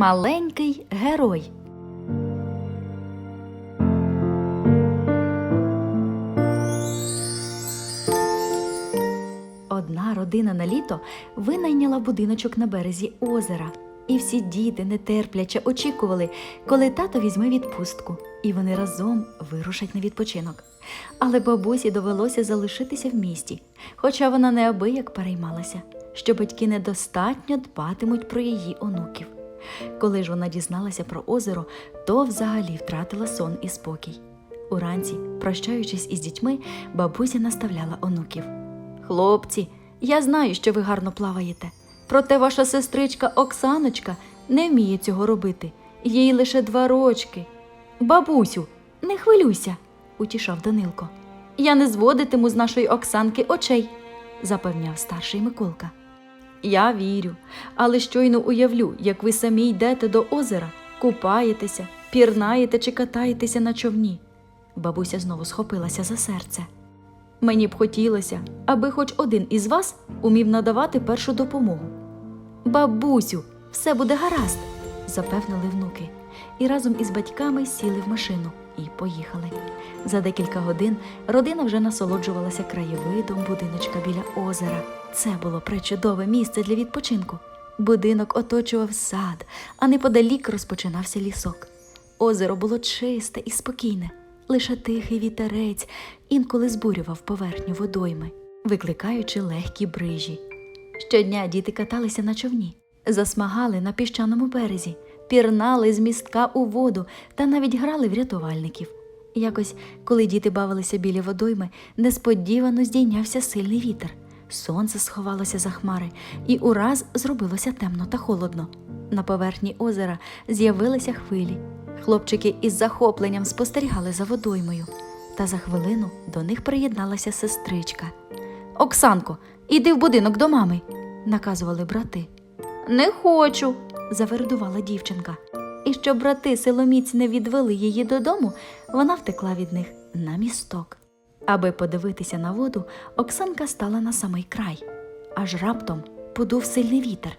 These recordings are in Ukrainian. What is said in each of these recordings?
Маленький герой. Одна родина на літо винайняла будиночок на березі озера. І всі діти нетерпляче очікували, коли тато візьме відпустку, і вони разом вирушать на відпочинок. Але бабусі довелося залишитися в місті, хоча вона неабияк переймалася, що батьки недостатньо дбатимуть про її онуків. Коли ж вона дізналася про озеро, то взагалі втратила сон і спокій. Уранці, прощаючись із дітьми, бабуся наставляла онуків. Хлопці, я знаю, що ви гарно плаваєте. Проте ваша сестричка Оксаночка не вміє цього робити. Їй лише два рочки. Бабусю, не хвилюйся, утішав Данилко. Я не зводитиму з нашої Оксанки очей, запевняв старший Миколка. Я вірю, але щойно уявлю, як ви самі йдете до озера, купаєтеся, пірнаєте чи катаєтеся на човні. Бабуся знову схопилася за серце. Мені б хотілося, аби хоч один із вас умів надавати першу допомогу. Бабусю, все буде гаразд, запевнили внуки, і разом із батьками сіли в машину і поїхали. За декілька годин родина вже насолоджувалася краєвидом будиночка біля озера. Це було пречудове місце для відпочинку. Будинок оточував сад, а неподалік розпочинався лісок. Озеро було чисте і спокійне, лише тихий вітерець інколи збурював поверхню водойми, викликаючи легкі брижі. Щодня діти каталися на човні, засмагали на піщаному березі, пірнали з містка у воду та навіть грали в рятувальників. Якось, коли діти бавилися біля водойми, несподівано здійнявся сильний вітер. Сонце сховалося за хмари, і ураз зробилося темно та холодно. На поверхні озера з'явилися хвилі. Хлопчики із захопленням спостерігали за водоймою. Та за хвилину до них приєдналася сестричка. Оксанко, іди в будинок до мами, наказували брати. Не хочу, завердувала дівчинка. І щоб брати силоміць не відвели її додому, вона втекла від них на місток. Аби подивитися на воду, Оксанка стала на самий край. Аж раптом подув сильний вітер.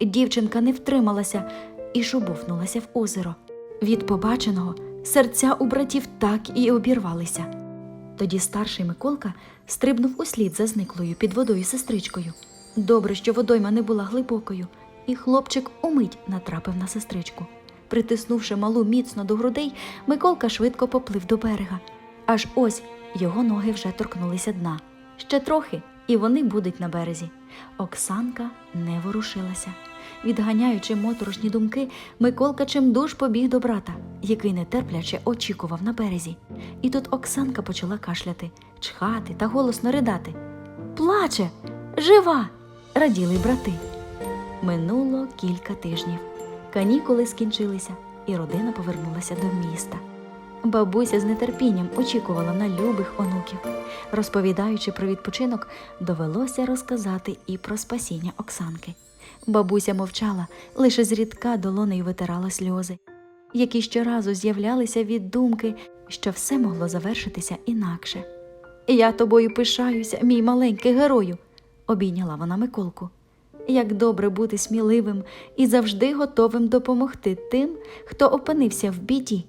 Дівчинка не втрималася і шубовнулася в озеро. Від побаченого серця у братів так і обірвалися. Тоді старший Миколка стрибнув услід за зниклою під водою сестричкою. Добре, що водойма не була глибокою, і хлопчик умить натрапив на сестричку. Притиснувши малу міцно до грудей, Миколка швидко поплив до берега. Аж ось його ноги вже торкнулися дна. Ще трохи, і вони будуть на березі. Оксанка не ворушилася. Відганяючи моторошні думки, Миколка чимдуж побіг до брата, який нетерпляче очікував на березі. І тут Оксанка почала кашляти, чхати та голосно ридати. Плаче, жива! раділи брати. Минуло кілька тижнів. Канікули скінчилися, і родина повернулася до міста. Бабуся з нетерпінням очікувала на любих онуків. Розповідаючи про відпочинок, довелося розказати і про спасіння Оксанки. Бабуся мовчала, лише зрідка долонею витирала сльози, які щоразу з'являлися від думки, що все могло завершитися інакше. Я тобою пишаюся, мій маленький герою, обійняла вона Миколку. Як добре бути сміливим і завжди готовим допомогти тим, хто опинився в біді.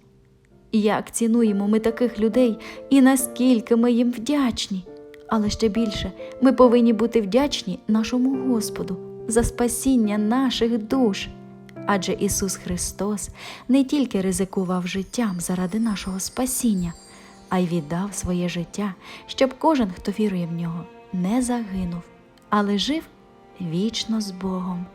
Як цінуємо ми таких людей і наскільки ми їм вдячні. Але ще більше ми повинні бути вдячні нашому Господу за спасіння наших душ. Адже Ісус Христос не тільки ризикував життям заради нашого спасіння, а й віддав своє життя, щоб кожен, хто вірує в нього, не загинув, але жив вічно з Богом.